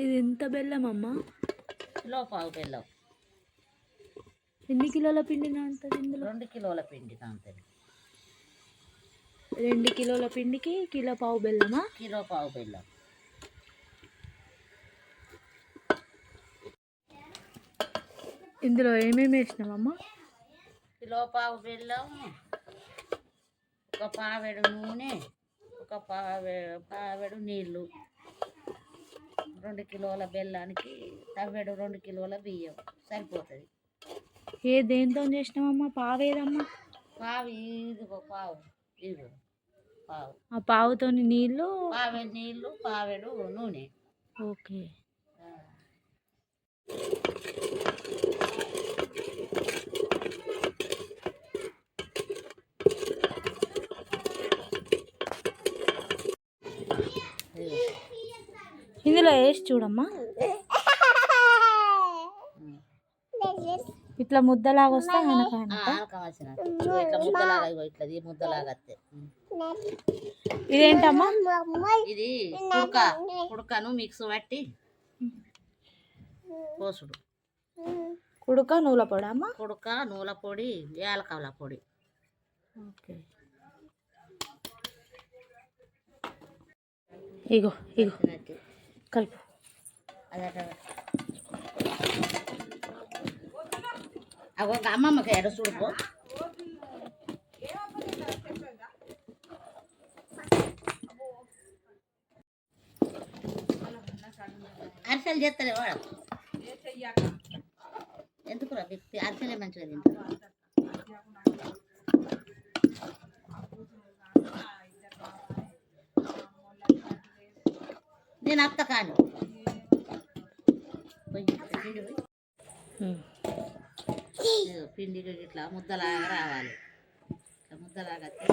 ఇది ఎంత బెల్లం అమ్మ? కిలో పావు బెల్లం. ఎన్ని కిలోల పిండి నానుతుంది ఇందులో? రెండు కిలోల పిండి కాంతది రెండు కిలోల పిండికి కిలో పావు బెల్లమా? కిలో పావు బెల్లం. ఇందులో ఏమేమి వేసినావమ్మా? కిలో పావు బెల్లం ఒక పావెడు నూనె ఒక పావె పావెడు నీళ్ళు. రెండు కిలోల బెల్లానికి తవ్వెడు రెండు కిలోల బియ్యం. సరిపోతుంది. ఏ దేంతో చేసినావమ్మా? పావేదమ్మా? పావు ఇదిగో పావు ఇదిగో పావు. ఆ పావుతోని నీళ్ళు? పావెడు నీళ్ళు పావెడు నూనె. ఓకే ఆ. ఇదిగో. ఇందులో వేసి చూడమ్మా. ఇట్లా ముద్దలాగా వస్తే ఉమ్. ఇదేంటమ్మా? ఇది కుడక. కుడకను మిక్స్ పట్టి పోసుడు కుడుక నూల పొడి అమ్మా. కుడక నూల పొడి యాలకాయల పొడి. ఓకే. ఇగో ఇగో. కలుపు. అదట అగో ఒక అమ్మమ్మకి ఎడ చూడుకో అరిసెలు చేస్తారే వాడు. ఎందుకురా వ్యక్తి అరిసెలే మంచిగా తింటారు నేను అత్త కాను పిండి పిండికి ఇట్లా ముద్దలాగా రావాలి. ఇట్లా ముద్దలాగా వస్తే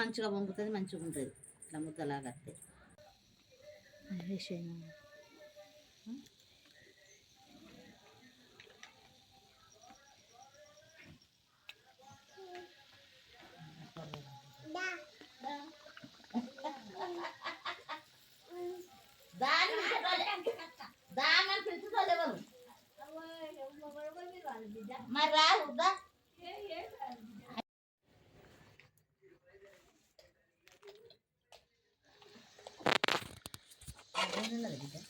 మంచిగా వంగుతుంది మంచిగా ఉంటుంది. ఇట్లా ముద్దలాగా వస్తే మరి రావుద్దా ఉన్నది బిడ్డ